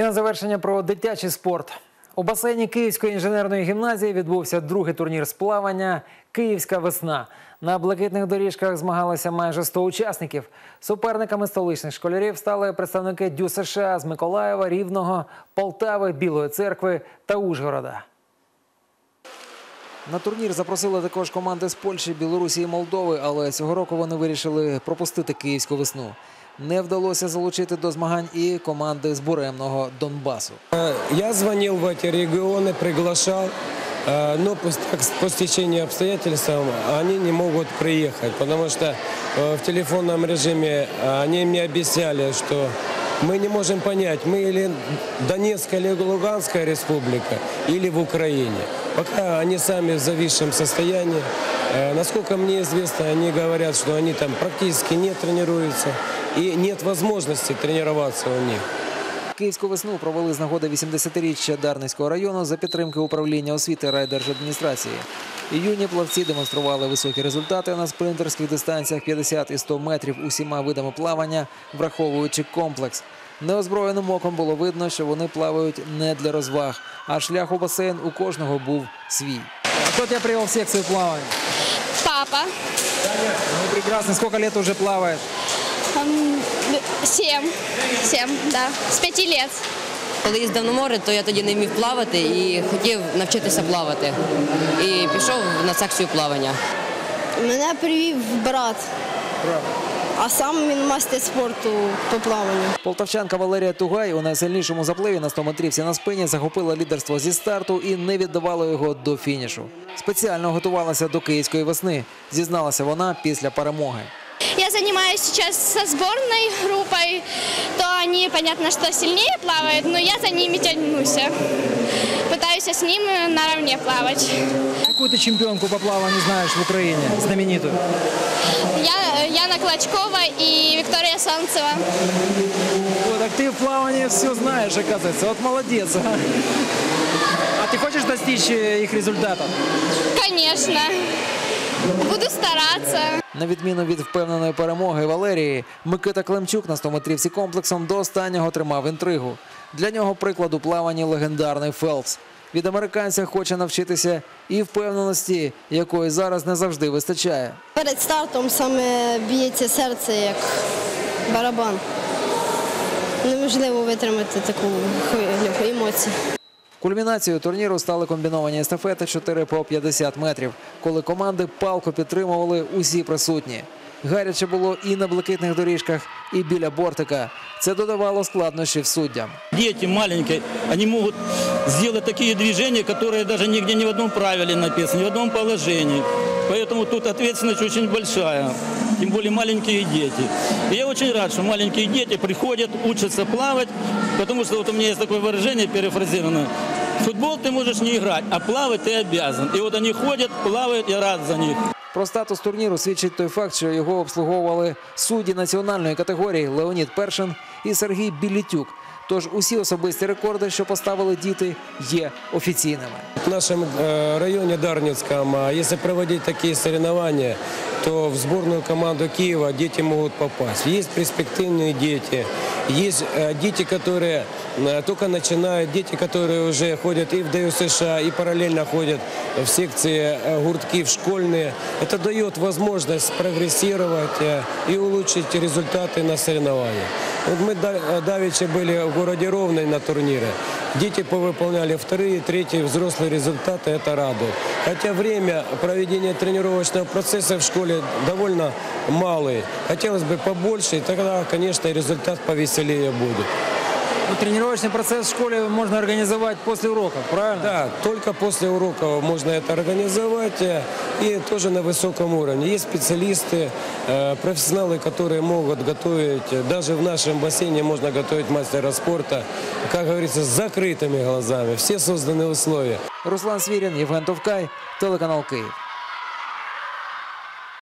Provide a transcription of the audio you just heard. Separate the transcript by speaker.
Speaker 1: І на завершення про дитячий спорт. У басейні Київської інженерної гімназії відбувся другий турнір з плавання Київська весна. На блакитних доріжках змагалися майже 100 учасників. Суперниками столичних школярів стали представники Дю США з Миколаєва, Рівного, Полтави, Білої церкви та Ужгорода. На турнір запросили також команди з Польщі, Білорусі і Молдови, але цього року вони вирішили пропустити київську весну Не вдалося залучити до змагань і команди з буремного Донбасу.
Speaker 2: Э, Я звонил в эти регионы, приглашал, э, но по, так, по стечению обстоятельств они не могут приехать, потому что э, в телефонном режиме э, они мне объясняли, что мы не можем понять, мы или Донецкая или Луганская республика, или в Украине. Пока они сами в зависшем состоянии. Э, Насколько мне известно, они говорят, что они там практически не тренируются и нет возможности тренироваться у них.
Speaker 1: Київську весну провели з нагоди 80-річчя Дарницького району за підтримки управління освіти райдержадміністрації. Юні плавці демонстрували високі результати на спринтерських дистанціях 50 і 100 метрів усіма видами плавання, враховуючи комплекс. Неозброєним оком було видно, що вони плавають не для розваг, а шлях у басейн у кожного був свій. А хто тебе привел в секцію плавання?
Speaker 3: Папа.
Speaker 1: Ну, прекрасно. Сколько лет уже плаваешь?
Speaker 3: М, Семь. Семь, да. С пяти лет.
Speaker 4: Коли їздив на море, то я тоді не вмів плавати і хотів навчитися плавати. І пішов на секцію плавання.
Speaker 5: Мене привів брат. А сам він мастер спорту по плаванню.
Speaker 1: Полтавчанка Валерія Тугай у найсильнішому запливі на 100 метрівці на спині захопила лідерство зі старту і не віддавала його до фінішу. Спеціально готувалася до київської весни, зізналася вона після перемоги.
Speaker 3: Я занимаюсь сейчас со сборной группой. То они, понятно, что сильнее плавают, но я за ними тянусь. Пытаюсь с ними наравне плавать.
Speaker 1: Яку ти чемпіонку по плаванню знаєш в Україні? Знамениту?
Speaker 3: Я Яна Клочкова и Виктория Солнцева.
Speaker 1: О, так ти в плаванні все знаєш, оказывается. От молодець. А, а ти хочеш достичь е, їх результатів?
Speaker 3: Конечно. Буду стараться.
Speaker 1: На відміну від впевненої перемоги Валерії, Микита Климчук на 100-метрівці комплексом до останнього тримав інтригу. Для нього приклад у плаванні легендарний Фелпс. Від американця хоче навчитися і впевненості, якої зараз не завжди вистачає.
Speaker 5: Перед стартом саме б'ється серце як барабан. Неможливо витримати таку хвилю емоцій.
Speaker 1: Кульмінацією турніру стали комбіновані естафети 4 по 50 метрів, коли команди палко підтримували усі присутні. Гаряче було і на блакитних доріжках, і біля бортика. Це додавало складнощів суддям.
Speaker 6: Дети маленькие, они могут сделать такие движения, которые даже нигде ни в одном правиле написаны, ни в одном положении. Поэтому тут ответственность очень большая, тем более маленькие дети. И я очень рад, что маленькие дети приходят, учатся плавать, потому что вот у меня есть такое выражение перефразированное. В футбол ты можешь не играть, а плавать ты обязан. И вот они ходят, плавают, я рад за них.
Speaker 1: Про статус турніру свідчить той факт, що його обслуговували судді національної категорії Леонід Першин і Сергій Білітюк. Тож усі особисті рекорди, що поставили діти, є офіційними.
Speaker 2: В нашем э, районе Дарницком, а, если проводить такие соревнования, то в сборную команду Киева дети могут попасть. Есть перспективные дети, есть э, дети, которые э, только начинают, дети, которые уже ходят и в ДЮ США, и параллельно ходят в секции э, гуртки в школьные. Это дает возможность прогрессировать и улучшить результаты на соревнованиях. Вот мы да- давеча были в городе Ровной на турнире. Дети повыполняли вторые, третьи взрослые результаты, это радует. Хотя время проведения тренировочного процесса в школе довольно малый. Хотелось бы побольше, и тогда, конечно, и результат повеселее будет.
Speaker 1: Ну, тренувальний процес в школі можна організувати після уроків, правильно?
Speaker 2: Да, только после уроков можно это организовать э, и тоже на высоком уровне. Есть специалисты, э, профессионалы, которые могут готовить. Даже в нашем бассейне можно готовить мастера спорта, как говорится, с закрытыми глазами. Все созданы условия.
Speaker 1: Руслан Свірін, Євген Товкай, телеканал Київ.